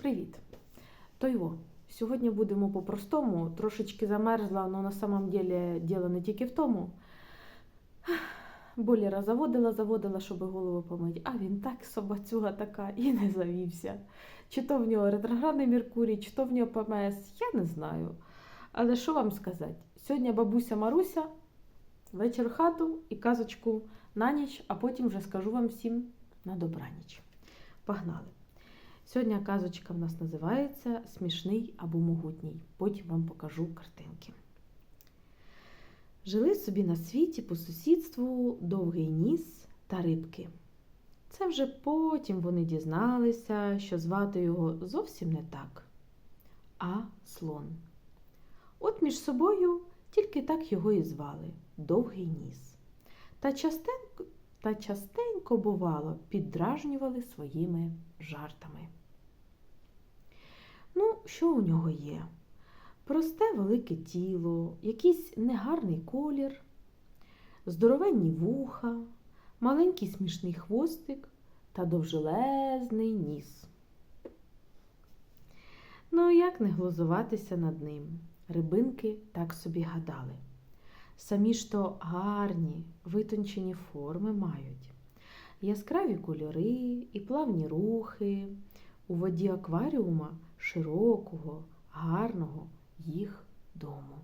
Привіт! То його. Сьогодні будемо по-простому. Трошечки замерзла, але на самом деле діло не тільки в тому. Боліра заводила, заводила, щоб голову помити, а він так собацюга така і не завівся. Чи то в нього ретроградний Меркурій, чи то в нього ПМС, я не знаю. Але що вам сказати? Сьогодні бабуся Маруся, вечір хату і казочку на ніч, а потім вже скажу вам всім на добраніч. Погнали! Сьогодні казочка в нас називається Смішний або могутній. Потім вам покажу картинки. Жили собі на світі по сусідству довгий ніс та рибки. Це вже потім вони дізналися, що звати його зовсім не так, а слон. От між собою тільки так його і звали довгий ніс. Та частенько, та частенько бувало, піддражнювали своїми жартами. Ну, що у нього є? Просте велике тіло, якийсь негарний колір, здоровенні вуха, маленький смішний хвостик та довжелезний ніс. Ну, як не глузуватися над ним? Рибинки так собі гадали. Самі ж то гарні, витончені форми мають, яскраві кольори і плавні рухи, у воді акваріума широкого, гарного їх дому.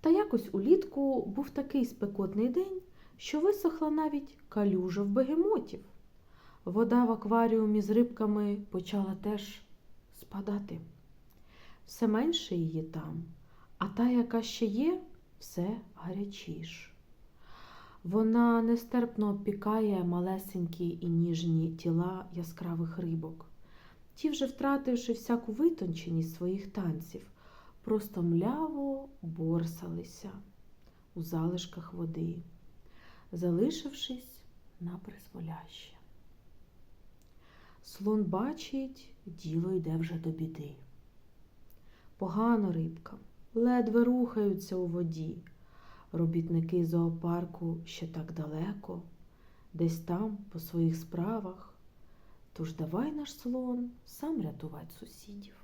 Та якось улітку був такий спекотний день, що висохла навіть калюжа в бегемотів. Вода в акваріумі з рибками почала теж спадати. Все менше її там, а та, яка ще є, все гарячіш. Вона нестерпно опікає малесенькі і ніжні тіла яскравих рибок. Ті, вже втративши всяку витонченість своїх танців, просто мляво борсалися у залишках води, залишившись на призволяще. Слон бачить, діло йде вже до біди. Погано рибкам, ледве рухаються у воді. Робітники зоопарку ще так далеко, десь там по своїх справах. Тож давай наш слон сам рятувати сусідів.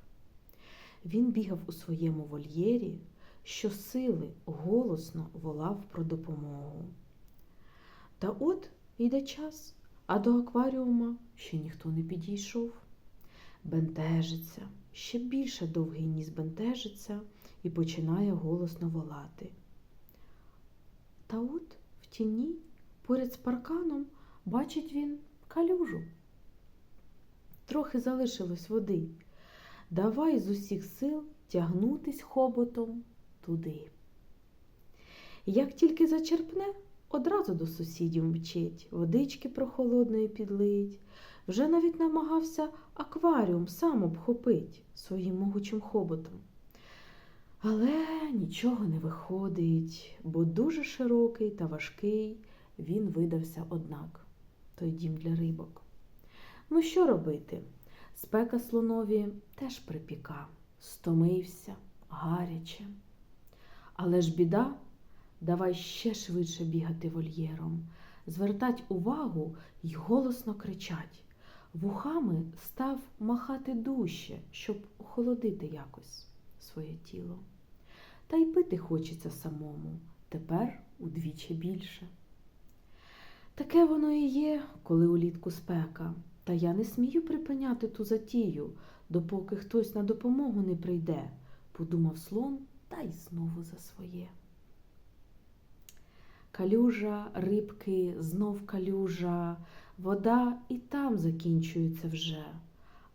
Він бігав у своєму вольєрі, щосили голосно волав про допомогу. Та от йде час, а до акваріума ще ніхто не підійшов. Бентежиться, ще більше довгий ніс бентежиться і починає голосно волати. Та от в тіні, поряд з парканом, бачить він калюжу. Трохи залишилось води. Давай з усіх сил тягнутись хоботом туди. Як тільки зачерпне, одразу до сусідів мчить, водички прохолодної підлить, вже навіть намагався акваріум сам обхопить своїм могучим хоботом. Але нічого не виходить, бо дуже широкий та важкий він видався однак, той дім для рибок. Ну, що робити? Спека слонові теж припіка, стомився, гаряче. Але ж біда, давай ще швидше бігати вольєром, звертать увагу й голосно кричать. Вухами став махати дужче, щоб охолодити якось своє тіло. Та й пити хочеться самому, тепер удвічі більше. Таке воно і є, коли улітку спека. Та я не смію припиняти ту затію, допоки хтось на допомогу не прийде, подумав слон та й знову за своє. Калюжа, рибки, знов калюжа, вода і там закінчується вже,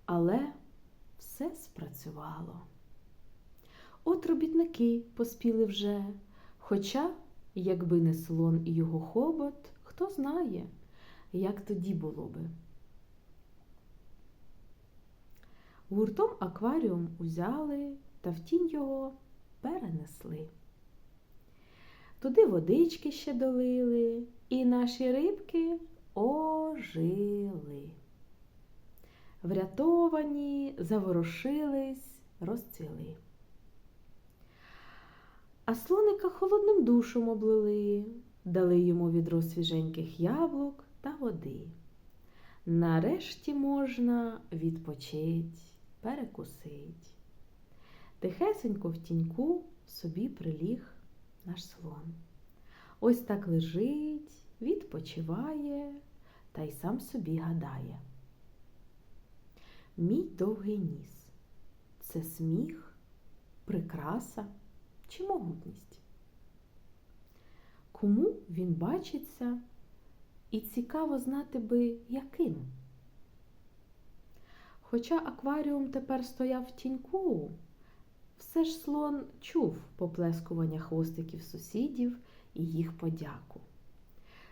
але все спрацювало. От робітники поспіли вже, хоча, якби не слон і його хобот, хто знає, як тоді було би. Гуртом акваріум узяли та в тінь його перенесли. Туди водички ще долили, і наші рибки ожили. Врятовані, заворушились, розцвіли. А слоника холодним душем облили, дали йому відро свіженьких яблук та води. Нарешті можна відпочить, перекусить. Тихесенько в тіньку собі приліг наш слон. Ось так лежить, відпочиває та й сам собі гадає. Мій довгий ніс це сміх, прикраса чи могутність. Кому він бачиться і цікаво знати би, яким. Хоча акваріум тепер стояв в тіньку, все ж слон чув поплескування хвостиків сусідів і їх подяку.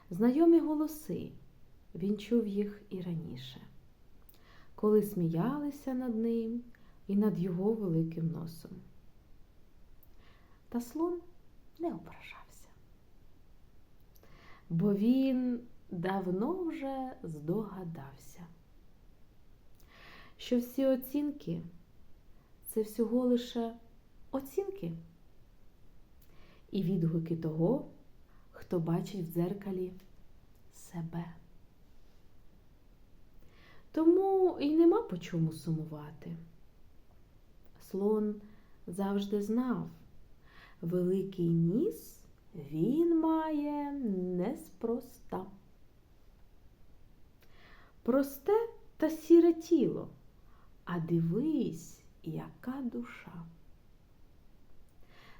Знайомі голоси, він чув їх і раніше, коли сміялися над ним і над його великим носом. Та слон не ображався, бо він давно вже здогадався, що всі оцінки це всього лише оцінки і відгуки того, хто бачить в дзеркалі себе. Тому і нема по чому сумувати. Слон завжди знав, великий ніс він має неспроста. Просте та сіре тіло, а дивись, яка душа.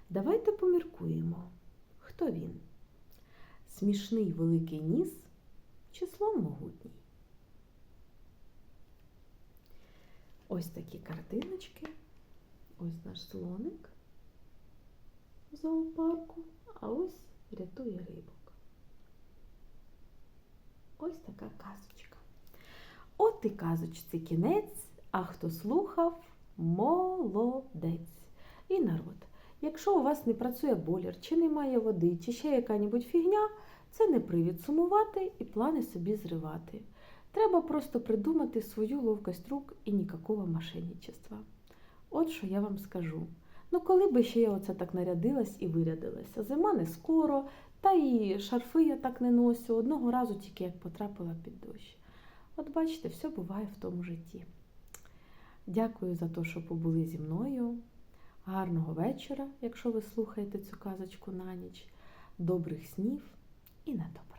Давайте поміркуємо, хто він? Смішний великий ніс чи слон могутній? Ось такі картиночки. Ось наш слоник в зоопарку, а ось рятує рибок. Ось така казочка. От і казочці кінець, а хто слухав, молодець. І народ. Якщо у вас не працює бойлер, чи немає води, чи ще яка-небудь фігня, це не привід сумувати і плани собі зривати. Треба просто придумати свою ловкость рук і нікакого мошенничества. От що я вам скажу. Ну, коли би ще я оце так нарядилась і вирядилася. Зима не скоро, та і шарфи я так не носю. Одного разу тільки як потрапила під дощ. От бачите, все буває в тому житті. Дякую за те, що побули зі мною. Гарного вечора, якщо ви слухаєте цю казочку на ніч, добрих снів і на добре.